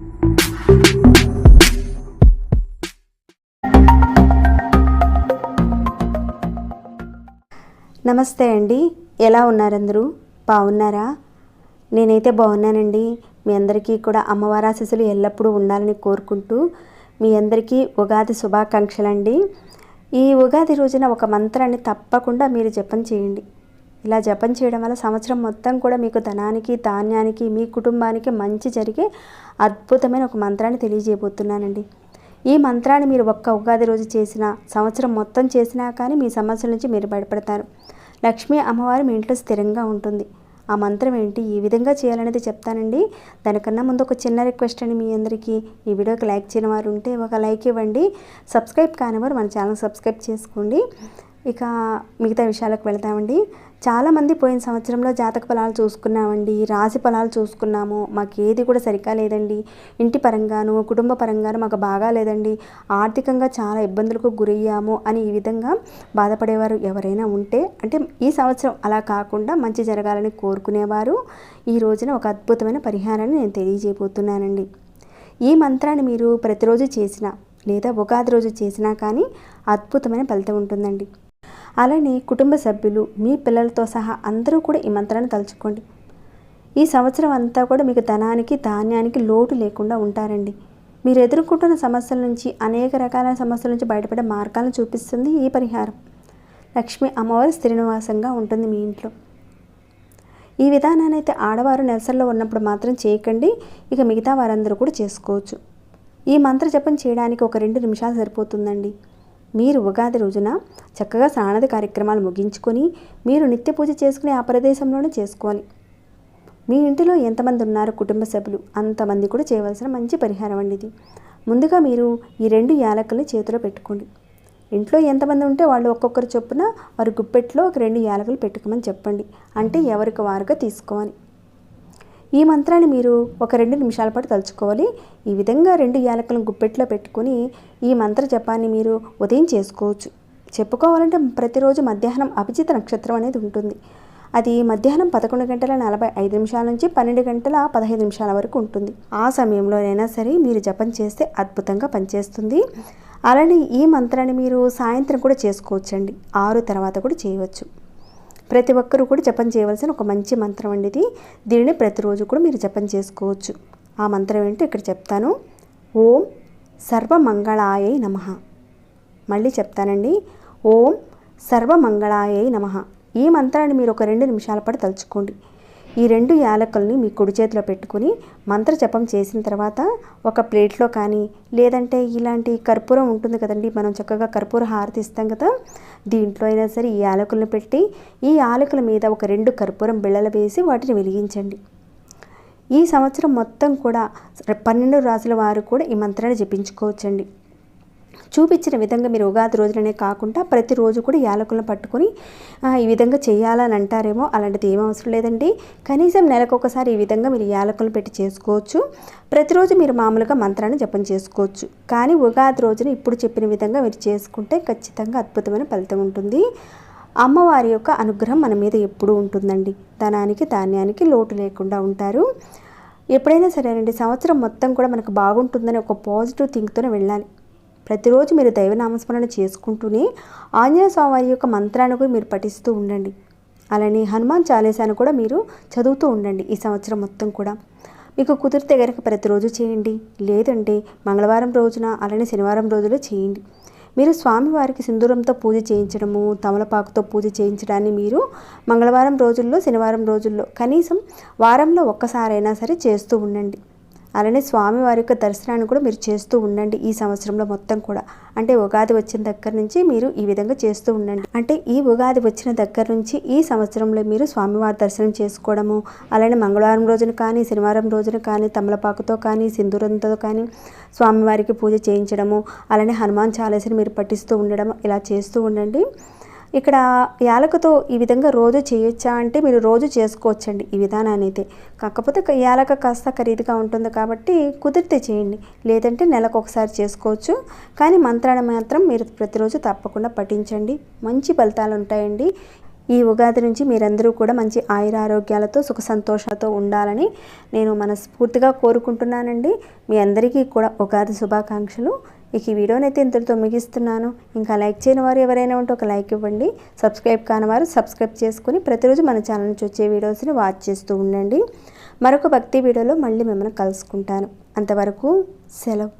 నమస్తే అండి. ఎలా ఉన్నారందరూ? బాగున్నారా? నేనైతే బాగున్నానండి. మీ అందరికీ కూడా అమ్మవారి ఆశీస్సులు ఎల్లప్పుడూ ఉండాలని కోరుకుంటూ మీ అందరికీ ఉగాది శుభాకాంక్షలండి. ఈ ఉగాది రోజున ఒక మంత్రాన్ని తప్పకుండా మీరు జపం చేయండి. ఇలా జపం చేయడం వల్ల సంవత్సరం మొత్తం కూడా మీకు ధనానికి ధాన్యానికి మీ కుటుంబానికి మంచి జరిగే అద్భుతమైన ఒక మంత్రాన్ని తెలియజేయబోతున్నానండి. ఈ మంత్రాన్ని మీరు ఒక్క ఉగాది రోజు చేసిన సంవత్సరం మొత్తం చేసినా కానీ మీ సమస్యల నుంచి మీరు బయటపడతారు. లక్ష్మీ అమ్మవారు మీ ఇంట్లో స్థిరంగా ఉంటుంది. ఆ మంత్రం ఏంటి? ఈ విధంగా చేయాలనేది చెప్తానండి. దానికన్నా ముందు ఒక చిన్న రిక్వెస్ట్ అండి మీ అందరికీ. ఈ వీడియోకి లైక్ చేయని వారు ఉంటే ఒక లైక్ ఇవ్వండి. సబ్స్క్రైబ్ కానివారు మన ఛానల్ సబ్స్క్రైబ్ చేసుకోండి. ఇక మిగతా విషయాలకు వెళ్తామండి చాలామంది పోయిన సంవత్సరంలో జాతక ఫలాలు చూసుకున్నామండి. రాశి ఫలాలు చూసుకున్నాము. మాకు ఏది కూడా సరిగ్గా లేదండి. ఇంటి పరంగాను కుటుంబ పరంగాను మాకు బాగా లేదండి. ఆర్థికంగా చాలా ఇబ్బందులకు గురయ్యాము అని ఈ విధంగా బాధపడేవారు ఎవరైనా ఉంటే అంటే ఈ సంవత్సరం అలా కాకుండా మంచి జరగాలని కోరుకునేవారు. ఈ రోజున ఒక అద్భుతమైన పరిహారాన్ని నేను తెలియజేయబోతున్నానండి. ఈ మంత్రాన్ని మీరు ప్రతిరోజు చేసినా లేదా ఉగాది రోజు చేసినా కానీ అద్భుతమైన ఫలితం ఉంటుందండి. అలానే కుటుంబ సభ్యులు మీ పిల్లలతో సహా అందరూ కూడా ఈ మంత్రాన్ని తలుచుకోండి. ఈ సంవత్సరం అంతా కూడా మీకు ధనానికి ధాన్యానికి లోటు లేకుండా ఉంటారండి. మీరు ఎదుర్కొంటున్న సమస్యల నుంచి అనేక రకాల సమస్యల నుంచి బయటపడే మార్గాలను చూపిస్తుంది ఈ పరిహారం. లక్ష్మి అమ్మవారి శ్రీనివాసంగా ఉంటుంది మీ ఇంట్లో. ఈ విధానాన్ని అయితే ఆడవారు నెలసల్లో ఉన్నప్పుడు మాత్రం చేయకండి. ఇక మిగతా వారందరూ కూడా చేసుకోవచ్చు. ఈ మంత్ర జపం చేయడానికి ఒక రెండు నిమిషాలు సరిపోతుందండి. మీరు ఉగాది రోజున చక్కగా స్నానది కార్యక్రమాలు ముగించుకొని మీరు నిత్య పూజ చేసుకునే ఆ ప్రదేశంలోనే చేసుకోవాలి. మీ ఇంటిలో ఎంతమంది ఉన్నారు కుటుంబ సభ్యులు? అంతమంది కూడా చేయవలసిన మంచి పరిహారం అండి ఇది. ముందుగా మీరు ఈ రెండు యాలకుల్ని చేతిలో పెట్టుకోండి. ఇంట్లో ఎంతమంది ఉంటే వాళ్ళు ఒక్కొక్కరు చొప్పున వారి గుప్పెట్లో ఒక రెండు యాలకులు పెట్టుకోమని చెప్పండి. అంటే ఎవరికి వారుగా తీసుకోవాలి. ఈ మంత్రాన్ని మీరు ఒక రెండు నిమిషాల పాటు తలుచుకోవాలి. ఈ విధంగా రెండు యాలకులను గుప్పెట్లో పెట్టుకొని ఈ మంత్ర జపాన్ని మీరు ఉదయం చేసుకోవచ్చు. చెప్పుకోవాలంటే ప్రతిరోజు మధ్యాహ్నం అభిజిత నక్షత్రం అనేది ఉంటుంది. అది మధ్యాహ్నం పదకొండు గంటల నలభై ఐదు నిమిషాల నుంచి పన్నెండు గంటల పదహైదు నిమిషాల వరకు ఉంటుంది. ఆ సమయంలోనైనా సరే మీరు జపం చేస్తే అద్భుతంగా పనిచేస్తుంది. అలానే ఈ మంత్రాన్ని మీరు సాయంత్రం కూడా చేసుకోవచ్చండి. ఆరు తర్వాత కూడా చేయవచ్చు. ప్రతి ఒక్కరూ కూడా జపం చేయవలసిన ఒక మంచి మంత్రం అండి ఇది. దీనిని ప్రతిరోజు కూడా మీరు జపం చేసుకోవచ్చు. ఆ మంత్రం ఏంటో ఇక్కడ చెప్తాను. ఓం సర్వమంగళాయ నమ. మళ్ళీ చెప్తానండి. ఓం సర్వమంగళాయ నమ. ఈ మంత్రాన్ని మీరు ఒక రెండు నిమిషాల పాటు తలుచుకోండి. ఈ రెండు యాలకుల్ని మీ కుడి చేతిలో పెట్టుకుని మంత్ర జపం చేసిన తర్వాత ఒక ప్లేట్లో కానీ లేదంటే ఇలాంటి కర్పూరం ఉంటుంది కదండి మనం చక్కగా కర్పూర హారతి ఇస్తాం కదా దీంట్లో అయినా సరే ఈ యాలకులను పెట్టి ఈ యాలకుల మీద ఒక రెండు కర్పూరం బిళ్ళలు వేసి వాటిని వెలిగించండి. ఈ సంవత్సరం మొత్తం కూడా పన్నెండు రాసుల వారు కూడా ఈ మంత్రాన్ని జపించుకోవచ్చండి. చూపించిన విధంగా మీరు ఉగాది రోజులనే కాకుండా ప్రతిరోజు కూడా యాలకులను పట్టుకొని ఈ విధంగా చేయాలని అంటారేమో అలాంటిది ఏం అవసరం లేదండి. కనీసం నెలకు ఒకసారి ఈ విధంగా మీరు యాలకులు పెట్టి చేసుకోవచ్చు. ప్రతిరోజు మీరు మామూలుగా మంత్రాన్ని జపం చేసుకోవచ్చు. కానీ ఉగాది రోజున ఇప్పుడు చెప్పిన విధంగా మీరు చేసుకుంటే ఖచ్చితంగా అద్భుతమైన ఫలితం ఉంటుంది. అమ్మవారి యొక్క అనుగ్రహం మన మీద ఎప్పుడూ ఉంటుందండి. ధనానికి ధాన్యానికి లోటు లేకుండా ఉంటారు. ఎప్పుడైనా సరేనండి సంవత్సరం మొత్తం కూడా మనకు బాగుంటుందని ఒక పాజిటివ్ థింక్తోనే వెళ్ళాలి. ప్రతిరోజు మీరు దైవనామస్మరణ చేసుకుంటూనే ఆంజనేయ స్వామి యొక్క మంత్రాన్ని కూడా మీరు పఠిస్తూ ఉండండి. అలానే హనుమాన్ చాలీసాను కూడా మీరు చదువుతూ ఉండండి ఈ సంవత్సరం మొత్తం కూడా. మీకు కుదిరితే కనుక ప్రతిరోజు చేయండి. లేదంటే మంగళవారం రోజున అలానే శనివారం రోజులో చేయండి. మీరు స్వామివారికి సింధూరంతో పూజ చేయించడము తమలపాకుతో పూజ చేయించడాన్ని మీరు మంగళవారం రోజుల్లో శనివారం రోజుల్లో కనీసం వారంలో ఒక్కసారైనా సరే చేస్తూ ఉండండి. అలానే స్వామివారి యొక్క దర్శనాన్ని కూడా మీరు చేస్తూ ఉండండి ఈ సంవత్సరంలో మొత్తం కూడా. అంటే ఉగాది వచ్చిన దగ్గర నుంచి మీరు ఈ విధంగా చేస్తూ ఉండండి. అంటే ఈ ఉగాది వచ్చిన దగ్గర నుంచి ఈ సంవత్సరంలో మీరు స్వామివారి దర్శనం చేసుకోవడము అలానే మంగళవారం రోజున కానీ శనివారం రోజున కానీ తమలపాకుతో కానీ సింధూరంతో కానీ స్వామివారికి పూజ చేయించడము అలానే హనుమాన్ చాలీసని మీరు పఠిస్తూ ఉండడం ఇలా చేస్తూ ఉండండి. ఇక్కడ యాలకతో ఈ విధంగా రోజు చేయొచ్చా అంటే మీరు రోజు చేసుకోవచ్చండి ఈ విధానాన్ని అయితే. కాకపోతే యాలక కాస్త ఖరీదుగా ఉంటుంది కాబట్టి కుదిరితే చేయండి. లేదంటే నెలకు ఒకసారి చేసుకోవచ్చు. కానీ మంత్రాన్ని మాత్రం మీరు ప్రతిరోజు తప్పకుండా పఠించండి. మంచి ఫలితాలు ఉంటాయండి. ఈ ఉగాది నుంచి మీరందరూ కూడా మంచి ఆయుర ఆరోగ్యాలతో సుఖ సంతోషాలతో ఉండాలని నేను మనస్ఫూర్తిగా కోరుకుంటున్నానండి. మీ అందరికీ కూడా ఉగాది శుభాకాంక్షలు. ఇక ఈ వీడియోనైతే అయితే ఇంతటితో ముగిస్తున్నాను. ఇంకా లైక్ చేయని వారు ఎవరైనా ఉంటే ఒక లైక్ ఇవ్వండి. సబ్స్క్రైబ్ కాని వారు సబ్స్క్రైబ్ చేసుకుని ప్రతిరోజు మన ఛానల్ నుంచి వచ్చే వీడియోస్ని వాచ్ చేస్తూ ఉండండి. మరొక భక్తి వీడియోలో మళ్ళీ మిమ్మల్ని కలుసుకుంటాను. అంతవరకు సెలవు.